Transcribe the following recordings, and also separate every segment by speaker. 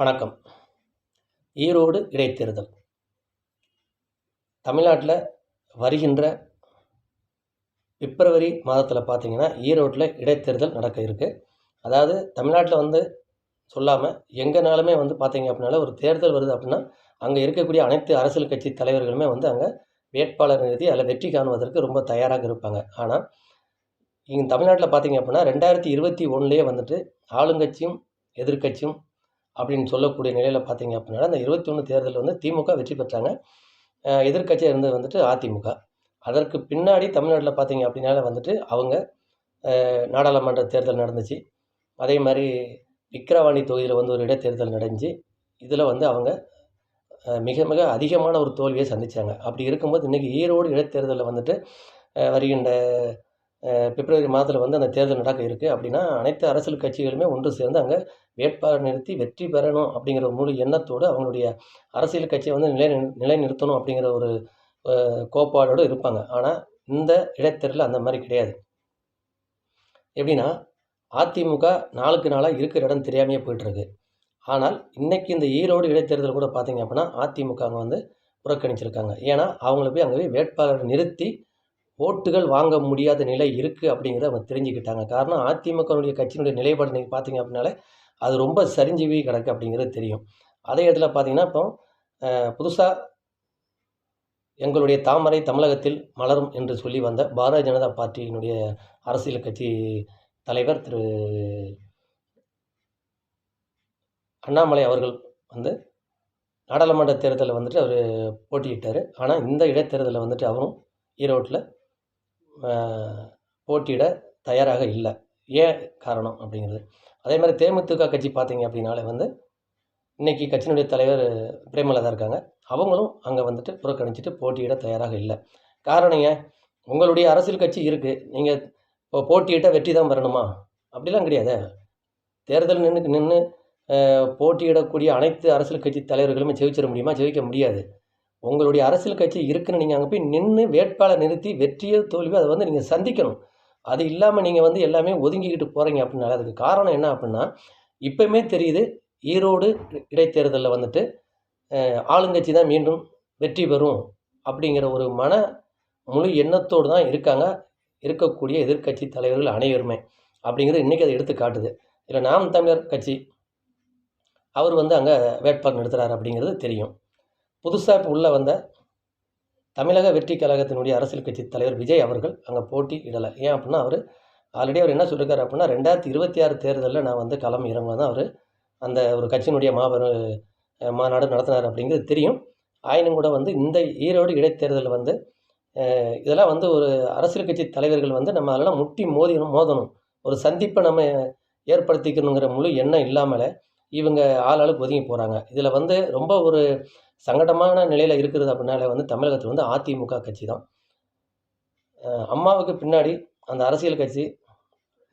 Speaker 1: வணக்கம். ஈரோடு இடைத்தேர்தல். தமிழ்நாட்டில் வருகின்ற பிப்ரவரி மாதத்தில் பார்த்தீங்கன்னா ஈரோட்டில் இடைத்தேர்தல் நடக்க இருக்குது அதாவது தமிழ்நாட்டில் வந்து சொல்லாமல் எங்கேனாலுமே வந்து பார்த்தீங்க அப்படின்னால ஒரு தேர்தல் வருது அப்படின்னா அங்கே இருக்கக்கூடிய அனைத்து அரசியல் கட்சி தலைவர்களுமே வந்து அங்கே வேட்பாளர் நிறுத்தி அதில் வெற்றி காணுவதற்கு ரொம்ப தயாராக இருப்பாங்க. ஆனால் இங்கே தமிழ்நாட்டில் பார்த்தீங்க அப்படின்னா ரெண்டாயிரத்தி இருபத்தி ஒன்றுலேயே வந்துட்டு ஆளுங்கட்சியும் எதிர்க்கட்சியும் அப்படின்னு சொல்லக்கூடிய நிலையில் பார்த்தீங்க அப்படின்னா அந்த இருபத்தி ஒன்று தேர்தலில் வந்து திமுக வெற்றி பெற்றாங்க. எதிர்க்கட்சியாக இருந்தது வந்துட்டு அதிமுக. அதற்கு பின்னாடி தமிழ்நாட்டில் பார்த்தீங்க அப்படின்னால வந்துட்டு அவங்க நாடாளுமன்ற தேர்தல் நடந்துச்சு. அதே மாதிரி விக்கிரவாணி தொகுதியில் வந்து ஒரு இடைத்தேர்தல் நடந்துச்சு. இதில் வந்து அவங்க மிக மிக அதிகமான ஒரு தோல்வியை சந்தித்தாங்க அப்படி இருக்கும்போது இன்றைக்கி ஈரோடு இடைத்தேர்தலில் வந்துட்டு வருகின்ற பிப்ரவரி மாதத்தில் வந்து அந்த தேர்தல் நடக்க இருக்குது அப்படின்னா அனைத்து அரசியல் கட்சிகளுமே ஒன்று சேர்ந்து அங்கே வேட்பாளர் நிறுத்தி வெற்றி பெறணும் அப்படிங்கிற முழு எண்ணத்தோடு அவங்களுடைய அரசியல் கட்சியை வந்து நிலை நிலைநிறுத்தணும் அப்படிங்கிற ஒரு கோட்பாடோடு இருப்பாங்க. ஆனால் இந்த இடைத்தேர்தலில் அந்த மாதிரி கிடையாது. எப்படின்னா அதிமுக நாளுக்கு நாளாக இருக்கிற இடம் தெரியாமையே போயிட்டுருக்கு. ஆனால் இன்றைக்கி இந்த ஈரோடு இடைத்தேர்தல் கூட பார்த்திங்க அப்படின்னா அதிமுக அங்கே வந்து புறக்கணிச்சிருக்காங்க. ஏன்னா அவங்கள போய் அங்கே போய் வேட்பாளர் நிறுத்தி ஓட்டுகள் வாங்க முடியாத நிலை இருக்குது அப்படிங்கிறத அவங்க தெரிஞ்சுக்கிட்டாங்க. காரணம் அதிமுகனுடைய கட்சியினுடைய நிலைப்பாடு நீங்கள் பார்த்தீங்க அப்படின்னாலே அது ரொம்ப சரிஞ்சு கிடக்கு அப்படிங்கிறது தெரியும். அதே இடத்துல பார்த்தீங்கன்னா இப்போ புதுசாக எங்களுடைய தாமரை தமிழகத்தில் மலரும் என்று சொல்லி வந்த பாரதிய ஜனதா பார்ட்டியினுடைய அரசியல் கட்சி தலைவர் திரு அண்ணாமலை அவர்கள் வந்து நாடாளுமன்ற தேர்தலில் வந்துட்டு அவர் போட்டியிட்டார். ஆனால் இந்த இடைத்தேர்தலில் வந்துட்டு அவரும் ஈரோட்டில் போட்டியிட தயாராக இல்லை. ஏன் காரணம் அப்படிங்கிறது. அதே மாதிரி தேமுதிக கட்சி பார்த்தீங்க அப்படின்னாலே வந்து இன்றைக்கி கட்சியினுடைய தலைவர் பிரேமலதா இருக்காங்க. அவங்களும் அங்கே வந்துட்டு புறக்கணிச்சிட்டு போட்டியிட தயாராக இல்லை. காரணம் ஏன்? உங்களுடைய அரசியல் கட்சி இருக்குது நீங்கள் இப்போ போட்டியிட்டால் வெற்றி தான் வரணுமா? அப்படிலாம் கிடையாது. தேர்தல் நின்று நின்று போட்டியிடக்கூடிய அனைத்து அரசியல் கட்சி தலைவர்களுமே ஜெயிச்சிட முடியுமா? ஜெயிக்க முடியாது. உங்களுடைய அரசியல் கட்சி இருக்குன்னு நீங்கள் அங்கே போய் நின்று வேட்பாளர் நிறுத்தி வெற்றியோ தோல்வியோ அதை வந்து நீங்கள் சந்திக்கணும். அது இல்லாமல் நீங்கள் வந்து எல்லாமே ஒதுங்கிக்கிட்டு போகிறீங்க அப்படின்னால அதுக்கு காரணம் என்ன அப்படின்னா இப்போயுமே தெரியுது ஈரோடு இடைத்தேர்தலில் வந்துட்டு ஆளுங்கட்சி தான் மீண்டும் வெற்றி பெறும் அப்படிங்கிற ஒரு மன முழு எண்ணத்தோடு தான் இருக்காங்க இருக்கக்கூடிய எதிர்கட்சி தலைவர்கள் அனைவருமே அப்படிங்கிறது இன்றைக்கி அதை எடுத்து காட்டுது. இல்லை நாம் தமிழர் கட்சி அவர் வந்து அங்கே வேட்பாளர் நிறுத்துகிறார் அப்படிங்கிறது தெரியும். புதுசாக இப்போ உள்ளே வந்த தமிழக வெற்றி கழகத்தினுடைய அரசியல் கட்சி தலைவர் விஜய் அவர்கள் அங்கே போட்டி இடலை ஏன் அப்படின்னா அவர் ஆல்ரெடி அவர் என்ன சொல்லியிருக்காரு அப்படின்னா ரெண்டாயிரத்தி இருபத்தி ஆறு தேர்தலில் நான் வந்து களம் இறங்க தான் அவர் அந்த ஒரு கட்சியினுடைய மாபெரும் மாநாடு நடத்தினார் அப்படிங்கிறது தெரியும். ஆயினும் கூட வந்து இந்த ஈரோடு இடைத்தேர்தலில் வந்து இதெல்லாம் வந்து ஒரு அரசியல் கட்சி தலைவர்கள் வந்து நம்ம அதெல்லாம் முட்டி மோதினும் மோதணும். ஒரு சந்திப்பை நம்ம ஏற்படுத்திக்கணுங்கிற முழு எண்ணம் இல்லாமல் இவங்க ஆள் ஆளுக்கு ஒதுங்கி போகிறாங்க இதில் வந்து ரொம்ப ஒரு சங்கடமான நிலையில் இருக்கிறது அப்படின்னாலே வந்து தமிழகத்தில் வந்து அதிமுக கட்சி தான் அம்மாவுக்கு பின்னாடி அந்த அரசியல் கட்சி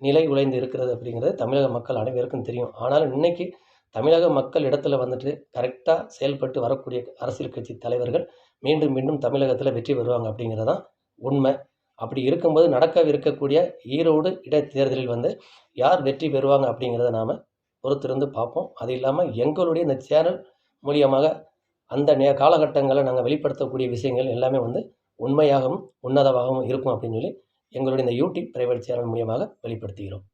Speaker 1: நிலை உழைந்து இருக்கிறது அப்படிங்கிறது தமிழக மக்கள் அனைவருக்கும் தெரியும். ஆனாலும் இன்றைக்கி தமிழக மக்கள் இடத்துல வந்துட்டு கரெக்டாக செயல்பட்டு வரக்கூடிய அரசியல் கட்சி தலைவர்கள் மீண்டும் மீண்டும் தமிழகத்தில் வெற்றி பெறுவாங்க அப்படிங்கிறது தான் உண்மை. அப்படி இருக்கும்போது நடக்கவிருக்கக்கூடிய ஈரோடு இடைத்தேர்தலில் வந்து யார் வெற்றி பெறுவாங்க அப்படிங்கிறத நாம் பொறுத்திருந்து பார்ப்போம். அது இல்லாமல் எங்களுடைய இந்த சேனல் மூலியமாக அந்த நே காலகட்டங்களில் நாங்கள் வெளிப்படுத்தக்கூடிய விஷயங்கள் எல்லாமே வந்து உண்மையாகவும் உன்னதமாகவும் இருக்கும் அப்படின்னு சொல்லி எங்களுடைய இந்த யூடியூப் பிரைவேட் சேனல் மூலியமாக வெளிப்படுத்துகிறோம்.